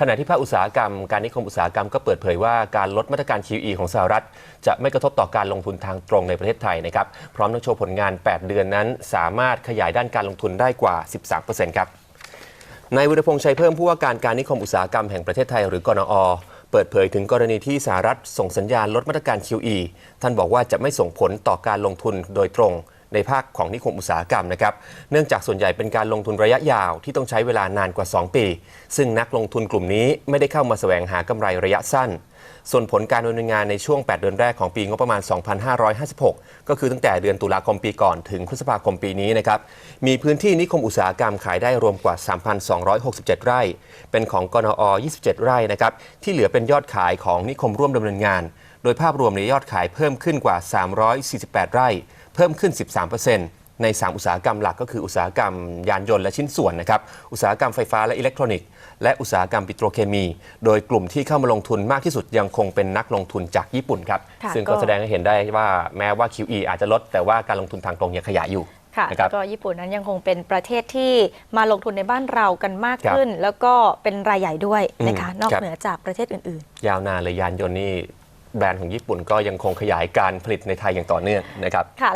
ขณะที่ภาคอุตสาหกรรมการนิคมอุตสาหกรรมก็เปิดเผยว่าการลดมาตรการ QE ของสหรัฐ จะไม่กระทบต่อการลงทุนทางตรงในประเทศไทยนะครับพร้อมทั้งโชว์ผลงาน 8 เดือนนั้น สามารถขยายด้านการลงทุนได้กว่า 13%ครับนายวุฒิพงษ์ชัยเพิ่มผู้ว่าการการนิคมอุตสาหกรรมแห่งประเทศไทยหรือกนอเปิดเผยถึงกรณีที่สหรัฐส่งสัญญาณลดมาตรการ QE ท่านบอกว่าจะไม่ส่งผลต่อการลงทุนโดยตรง ในภาคของนิคมอุตสาหกรรมนะครับ เนื่องจากส่วนใหญ่เป็นการลงทุนระยะยาวที่ต้องใช้เวลานานกว่า 2 ปี ซึ่งนักลงทุนกลุ่มนี้ไม่ได้เข้ามาแสวงหากำไรระยะสั้น ส่วนผลการดำเนินงานในช่วง 8 เดือนแรกของปีงบประมาณ 2556 ก็คือตั้งแต่เดือนตุลาคมปีก่อนถึงพฤษภาคมปีนี้นะครับ มีพื้นที่นิคมอุตสาหกรรมขายได้รวมกว่า 3,267 ไร่ เป็นของกนอ 27 ไร่นะครับ ที่เหลือเป็นยอดขายของนิคมร่วมดำเนินงาน โดยภาพรวมในยอดขายเพิ่มขึ้นกว่า 348 ไร่ เพิ่มขึ้น 13%ใน 3 อุตสาหกรรมหลักก็คืออุตสาหกรรมยานยนต์และชิ้นส่วนนะครับ อุตสาหกรรมไฟฟ้าและอิเล็กทรอนิกส์ และอุตสาหกรรมปิโตรเคมี โดยกลุ่มที่เข้ามาลงทุนมากที่สุดยังคงเป็นนักลงทุนจากญี่ปุ่นครับ ค่ะซึ่งก็ก็ แสดงให้เห็นได้ว่าแม้ว่า QE อาจจะลด แต่ว่าการลงทุนทางตรงยังขยายอยู่ค่ะนะครับแล้วก็ญี่ปุ่นนั้นยังคงเป็นประเทศที่มาลงทุนในบ้านเรากันมากครับขึ้น แล้วก็เป็นรายใหญ่ด้วยนะคะ อืมนอกครับ เหนือจากประเทศอื่น ยาวนานเลยยานยนต์นี่ แบรนด์ของญี่ปุ่นก็ยังคงขยายการผลิตในไทยอย่างต่อเนื่องนะครับค่ะ